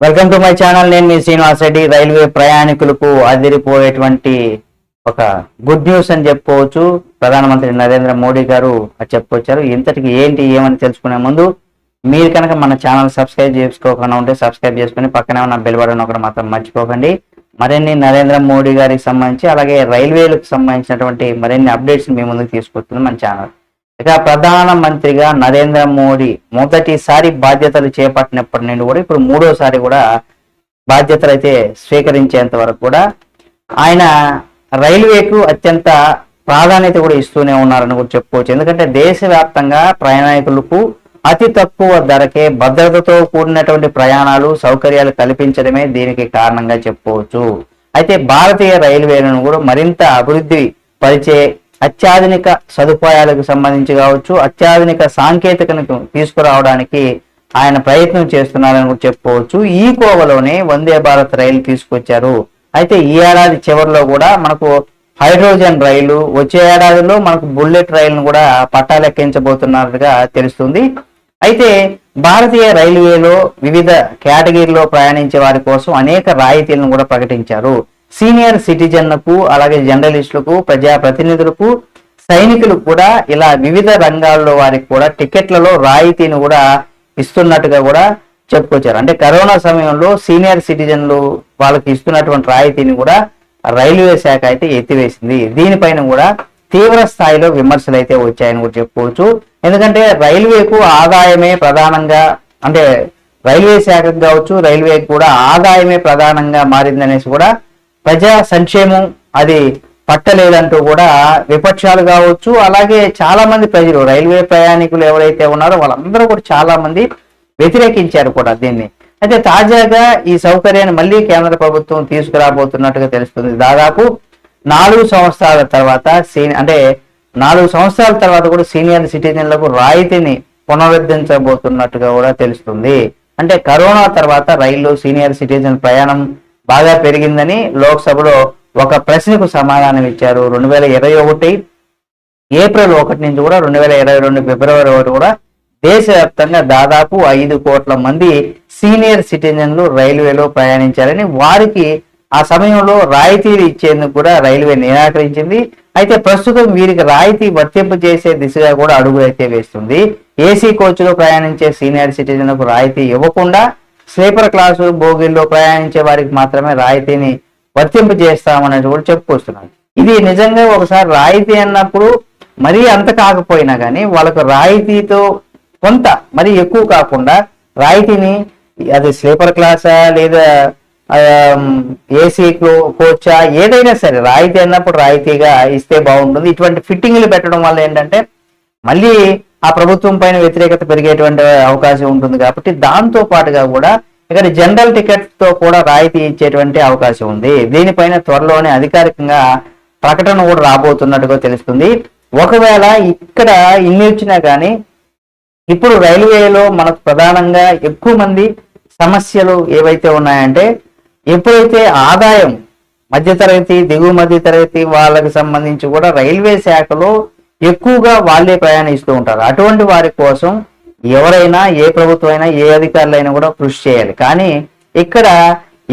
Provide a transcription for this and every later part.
Welcome to my channel నేను మీ Srinivas Reddy. Railway ప్రయాణికులకు అదిరిపోయేటువంటి ఒక గుడ్ న్యూస్ అని చెప్పుకోవచ్చు. ప్రధానమంత్రి నరేంద్ర మోడీ గారు అది చెప్పుకొచ్చారు. ఇంతటికి ఏంటి ఏమని తెలుసుకునే ముందు మీరు కనుక మన ఛానల్ సబ్స్క్రైబ్ చేసుకోకుండా ఉంటే సబ్స్క్రైబ్ చేసుకుని పక్కనే ఉన్న బెల్ బటన్ ఒకటి మాత్రం మర్చిపోకండి. మరిన్ని నరేంద్ర మోడీ గారికి సంబంధించి అలాగే రైల్వేలకు సంబంధించినటువంటి మరిన్ని అప్డేట్స్ మీ ముందుకు తీసుకొస్తుంది మన ఛానల్ ఇక ప్రధాన మంత్రిగా నరేంద్ర మోడీ మొదటిసారి బాధ్యతలు చేపట్టినప్పటి నుండి కూడా ఇప్పుడు మూడోసారి కూడా బాధ్యతలు అయితే స్వీకరించేంత వరకు కూడా ఆయన రైల్వేకు అత్యంత ప్రాధాన్యత కూడా ఇస్తూనే ఉన్నారని కూడా చెప్పుకోవచ్చు. ఎందుకంటే దేశవ్యాప్తంగా ప్రయాణికులకు అతి తక్కువ ధరకే భద్రతతో కూడినటువంటి ప్రయాణాలు సౌకర్యాలు కల్పించడమే దీనికి కారణంగా చెప్పుకోవచ్చు. అయితే భారతీయ రైల్వేలను కూడా మరింత అభివృద్ధి పరిచే అత్యాధునిక సదుపాయాలకు సంబంధించి కావచ్చు అత్యాధునిక సాంకేతికతను తీసుకురావడానికి ఆయన ప్రయత్నం చేస్తున్నారని కూడా చెప్పుకోవచ్చు. ఈ కోవలోనే వందే భారత్ రైలు తీసుకొచ్చారు. అయితే ఈ ఏడాది చివరిలో కూడా మనకు హైడ్రోజన్ రైలు వచ్చే ఏడాదిలో మనకు బుల్లెట్ రైలును కూడా పట్టాలెక్కించబోతున్నట్టుగా తెలుస్తుంది. అయితే భారతీయ రైల్వేలో వివిధ కేటగిరీలో ప్రయాణించే వారి కోసం అనేక రాయితీలను కూడా ప్రకటించారు. సీనియర్ సిటిజన్లకు అలాగే జర్నలిస్టులకు ప్రజా ప్రతినిధులకు సైనికులకు కూడా ఇలా వివిధ రంగాల్లో వారికి కూడా టికెట్లలో రాయితీని కూడా ఇస్తున్నట్టుగా కూడా చెప్పుకొచ్చారు. అంటే కరోనా సమయంలో సీనియర్ సిటిజన్లు వాళ్ళకి ఇస్తున్నటువంటి రాయితీని కూడా రైల్వే శాఖ అయితే ఎత్తివేసింది. దీనిపైన కూడా తీవ్ర స్థాయిలో విమర్శలు అయితే వచ్చాయని కూడా చెప్పుకోవచ్చు. ఎందుకంటే రైల్వేకు ఆదాయమే ప్రధానంగా అంటే రైల్వే శాఖకు కావచ్చు రైల్వేకి కూడా ఆదాయమే ప్రధానంగా మారిందనేసి కూడా ప్రజా సంక్షేమం అది పట్టలేదంటూ కూడా విపక్షాలు కావచ్చు అలాగే చాలా మంది ప్రజలు రైల్వే ప్రయాణికులు ఎవరైతే ఉన్నారో వాళ్ళందరూ కూడా చాలా మంది వ్యతిరేకించారు కూడా దీన్ని. అయితే తాజాగా ఈ సౌకర్యాన్ని మళ్ళీ కేంద్ర ప్రభుత్వం తీసుకురాబోతున్నట్టుగా తెలుస్తుంది. దాదాపు నాలుగు సంవత్సరాల తర్వాత సీని అంటే నాలుగు సంవత్సరాల తర్వాత కూడా సీనియర్ సిటిజన్లకు రాయితీని పునరుద్ధరించబోతున్నట్టుగా కూడా తెలుస్తుంది. అంటే కరోనా తర్వాత రైల్లో సీనియర్ సిటిజన్ ప్రయాణం బాగా పెరిగిందని లోక్సభలో ఒక ప్రశ్నకు సమాధానం ఇచ్చారు. రెండు వేల ఇరవై ఒకటి ఏప్రిల్ ఒకటి నుంచి కూడా రెండు వేల ఇరవై రెండు ఫిబ్రవరి ఒకటి కూడా దేశవ్యాప్తంగా దాదాపు ఐదు కోట్ల మంది సీనియర్ సిటిజన్లు రైల్వేలో ప్రయాణించారని వారికి ఆ సమయంలో రాయితీలు ఇచ్చేందుకు కూడా రైల్వే నిరాకరించింది. అయితే ప్రస్తుతం వీరికి రాయితీ వర్తింపు చేసే దిశగా కూడా అడుగులైతే అయితే వేస్తుంది. ఏసీ కోచ్లో ప్రయాణించే సీనియర్ సిటిజన్లకు రాయితీ ఇవ్వకుండా స్లీపర్ క్లాసు బోగిల్లో ప్రయాణించే వారికి మాత్రమే రాయితీని వర్తింపు చేస్తామనేది కూడా చెప్పుకొస్తున్నారు ఇది నిజంగా ఒకసారి రాయితీ అన్నప్పుడు మరీ అంత కాకపోయినా కానీ వాళ్ళకు రాయితీతో కొంత మరీ ఎక్కువ కాకుండా రాయితీని అది స్లీపర్ క్లాసా లేదా ఏసీ కోచా ఏదైనా సరే రాయితీ అన్నప్పుడు రాయితీగా ఇస్తే బాగుంటుంది. ఇటువంటి ఫిట్టింగ్లు పెట్టడం వల్ల ఏంటంటే మళ్ళీ ఆ ప్రభుత్వం పైన వ్యతిరేకత పెరిగేటువంటి అవకాశం ఉంటుంది కాబట్టి దాంతో పాటుగా కూడా ఇక్కడ జనరల్ టికెట్తో కూడా రాయితీ ఇచ్చేటువంటి అవకాశం ఉంది. దీనిపైన త్వరలోనే అధికారికంగా ప్రకటన కూడా రాబోతున్నట్టుగా తెలుస్తుంది. ఒకవేళ ఇక్కడ ఇన్ని వచ్చినా కానీ ఇప్పుడు రైల్వేలో మనకు ప్రధానంగా ఎక్కువ మంది సమస్యలు ఏవైతే ఉన్నాయంటే ఎప్పుడైతే ఆదాయం మధ్యతరగతి దిగువ మధ్య తరగతి వాళ్ళకి సంబంధించి కూడా రైల్వే శాఖలో ఎక్కువగా వాళ్ళే ప్రయాణిస్తూ ఉంటారు. అటువంటి వారి కోసం ఎవరైనా ఏ ప్రభుత్వం అయినా ఏ అధికారులైనా కూడా కృషి చేయాలి. కానీ ఇక్కడ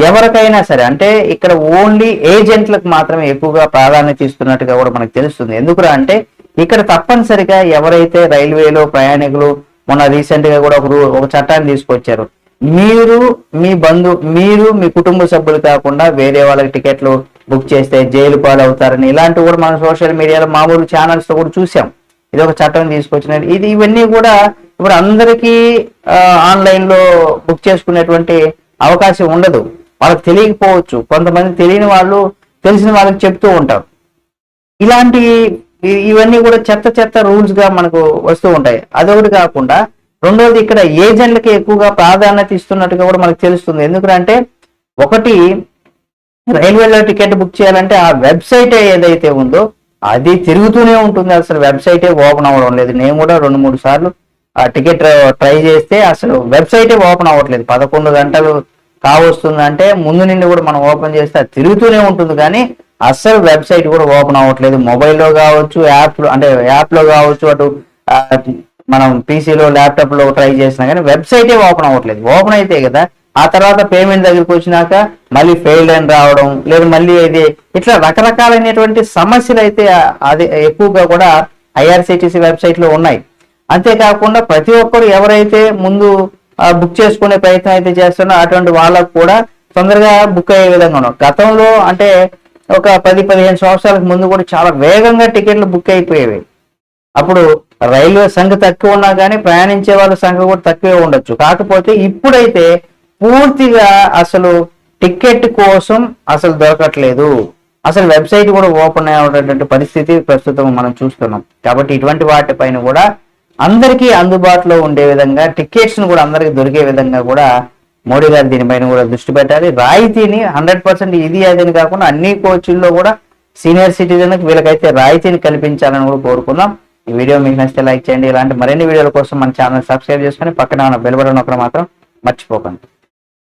ఎవరికైనా సరే అంటే ఇక్కడ ఓన్లీ ఏజెంట్లకు మాత్రమే ఎక్కువగా ప్రాధాన్యత ఇస్తున్నట్టుగా కూడా మనకు తెలుస్తుంది. ఎందుకురా అంటే ఇక్కడ తప్పనిసరిగా ఎవరైతే రైల్వేలో ప్రయాణికులు మొన్న రీసెంట్గా కూడా ఒక ఒక చట్టాన్ని తీసుకొచ్చారు మీరు మీ బంధు మీరు మీ కుటుంబ సభ్యులు కాకుండా వేరే వాళ్ళకి టికెట్లు బుక్ చేస్తే జైలు పాలు అవుతారని ఇలాంటివి కూడా మనం సోషల్ మీడియాలో మామూలు ఛానల్స్ కూడా చూసాం. ఇది ఒక చట్టం తీసుకొచ్చిన ఇది ఇవన్నీ కూడా ఇప్పుడు అందరికీ ఆన్లైన్లో బుక్ చేసుకునేటువంటి అవకాశం ఉండదు. వాళ్ళకి తెలియకపోవచ్చు. కొంతమంది తెలియని వాళ్ళు తెలిసిన వాళ్ళకి చెప్తూ ఉంటారు. ఇలాంటి ఇవన్నీ కూడా చెత్త చెత్త రూల్స్గా మనకు వస్తూ ఉంటాయి. అదొకటి కాకుండా రెండోది ఇక్కడ ఏజెంట్లకి ఎక్కువగా ప్రాధాన్యత ఇస్తున్నట్టుగా కూడా మనకు తెలుస్తుంది. ఎందుకంటే ఒకటి రైల్వేలో టికెట్ బుక్ చేయాలంటే ఆ వెబ్సైట్ ఏదైతే ఉందో అది తిరుగుతూనే ఉంటుంది. అసలు వెబ్సైటే ఓపెన్ అవ్వడం లేదు. నేను కూడా రెండు మూడు సార్లు ఆ టికెట్ ట్రై చేస్తే అసలు వెబ్సైటే ఓపెన్ అవ్వట్లేదు. పదకొండు గంటలు కావస్తుందంటే ముందు నుండి కూడా మనం ఓపెన్ చేస్తే అది తిరుగుతూనే ఉంటుంది. కానీ అస్సలు వెబ్సైట్ కూడా ఓపెన్ అవ్వట్లేదు. మొబైల్లో కావచ్చు యాప్ అంటే యాప్లో కావచ్చు అటు మనం పీసీలో ల్యాప్టాప్లో ట్రై చేసినా కానీ వెబ్సైటే ఓపెన్ అవ్వట్లేదు. ఓపెన్ అయితే కదా ఆ తర్వాత పేమెంట్ దగ్గరికి వచ్చినాక మళ్ళీ ఫెయిల్ అని రావడం లేదు మళ్ళీ ఇది ఇట్లా రకరకాలైనటువంటి సమస్యలు అయితే అది ఎక్కువగా కూడా ఐఆర్సిటిసి వెబ్సైట్లో ఉన్నాయి. అంతేకాకుండా ప్రతి ఒక్కరు ఎవరైతే ముందు బుక్ చేసుకునే ప్రయత్నం అయితే చేస్తున్నారో అటువంటి వాళ్ళకు కూడా తొందరగా బుక్ అయ్యే విధంగా ఉన్నాం గతంలో అంటే ఒక పది పదిహేను సంవత్సరాలకు ముందు కూడా చాలా వేగంగా టికెట్లు బుక్ అయిపోయేవి. అప్పుడు రైల్వే సంఖ్య తక్కువ ఉన్నా కానీ ప్రయాణించే వాళ్ళ సంఖ్య కూడా తక్కువే ఉండొచ్చు. కాకపోతే ఇప్పుడైతే పూర్తిగా అసలు టికెట్ కోసం అసలు దొరకట్లేదు. అసలు వెబ్సైట్ కూడా ఓపెన్ అయ్యేటువంటి పరిస్థితి ప్రస్తుతం మనం చూస్తున్నాం. కాబట్టి ఇటువంటి వాటిపైన కూడా అందరికీ అందుబాటులో ఉండే విధంగా టికెట్స్ను కూడా అందరికీ దొరికే విధంగా కూడా మోడీ గారు దీనిపైన కూడా దృష్టి పెట్టాలి. రాయితీని హండ్రెడ్ పర్సెంట్ ఇది అదని కాకుండా అన్ని కోచ్ల్లో కూడా సీనియర్ సిటిజన్ వీళ్ళకైతే రాయితీని కల్పించాలని కూడా కోరుకుందాం ఈ వీడియో మీకు నచ్చితే లైక్ చేయండి. ఇలాంటి మరిన్ని వీడియోల కోసం మన ఛానల్ సబ్స్క్రైబ్ చేసుకొని పక్కన ఉన్న బెల్ బటన్ ఒకటి మాత్రం మర్చిపోకండి.